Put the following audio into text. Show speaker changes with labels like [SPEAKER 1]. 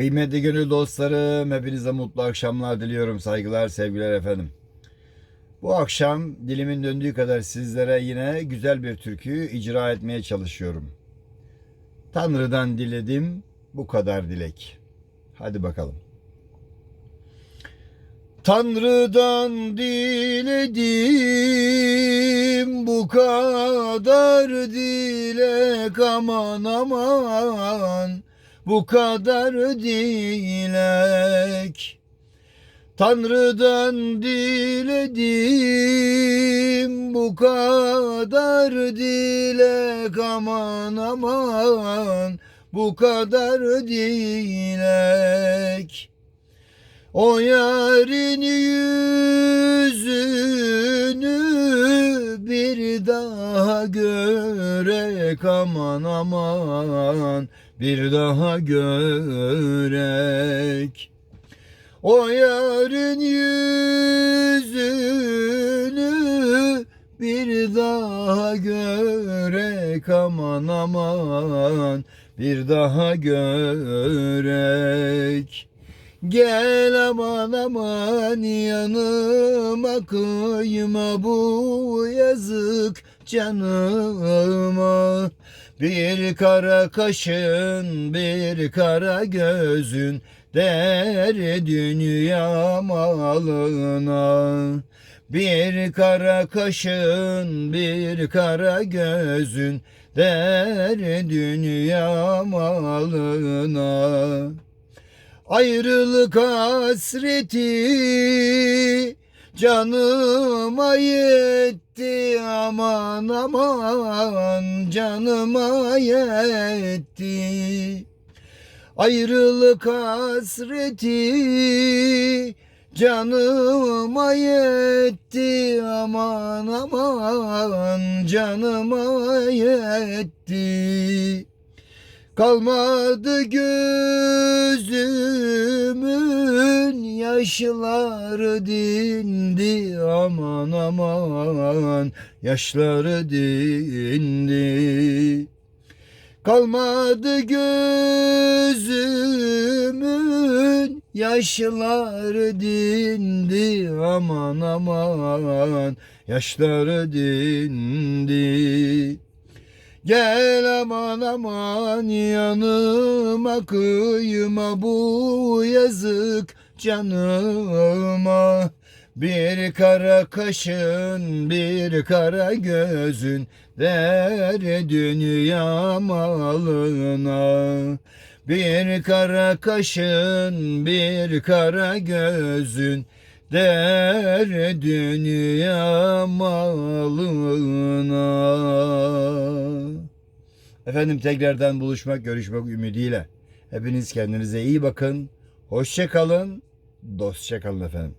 [SPEAKER 1] Kıymetli gönül dostlarım, hepinize mutlu akşamlar diliyorum. Saygılar, sevgiler efendim. Bu akşam dilimin döndüğü kadar sizlere yine güzel bir türkü icra etmeye çalışıyorum. Tanrı'dan diledim, bu kadar dilek. Hadi bakalım. Tanrı'dan diledim bu kadar dilek aman aman bu kadar dilek Tanrı'dan diledim bu kadar dilek aman aman bu kadar dilek o yarın yüzünü daha görek aman aman bir daha görek. O yarın yüzünü bir daha görek aman aman bir daha görek. Gel aman aman yanıma kıyma bu yazık canıma. Bir kara kaşın bir kara gözün der dünya malına. Bir kara kaşın bir kara gözün der dünya malına Ayrılık hasreti canıma yetti aman aman canıma yetti. Ayrılık hasreti canıma yetti aman aman canıma yetti Kalmadı gözümün yaşları dindi aman aman yaşları dindi. Kalmadı gözümün yaşları dindi aman aman yaşları dindi Gel aman aman yanıma kıyma bu yazık canıma Bir kara kaşın bir kara gözün der dünya malına Bir kara kaşın bir kara gözün der dünya malına. Efendim tekrardan buluşmak, görüşmek ümidiyle. Hepiniz kendinize iyi bakın. Hoşça kalın, dostça kalın efendim.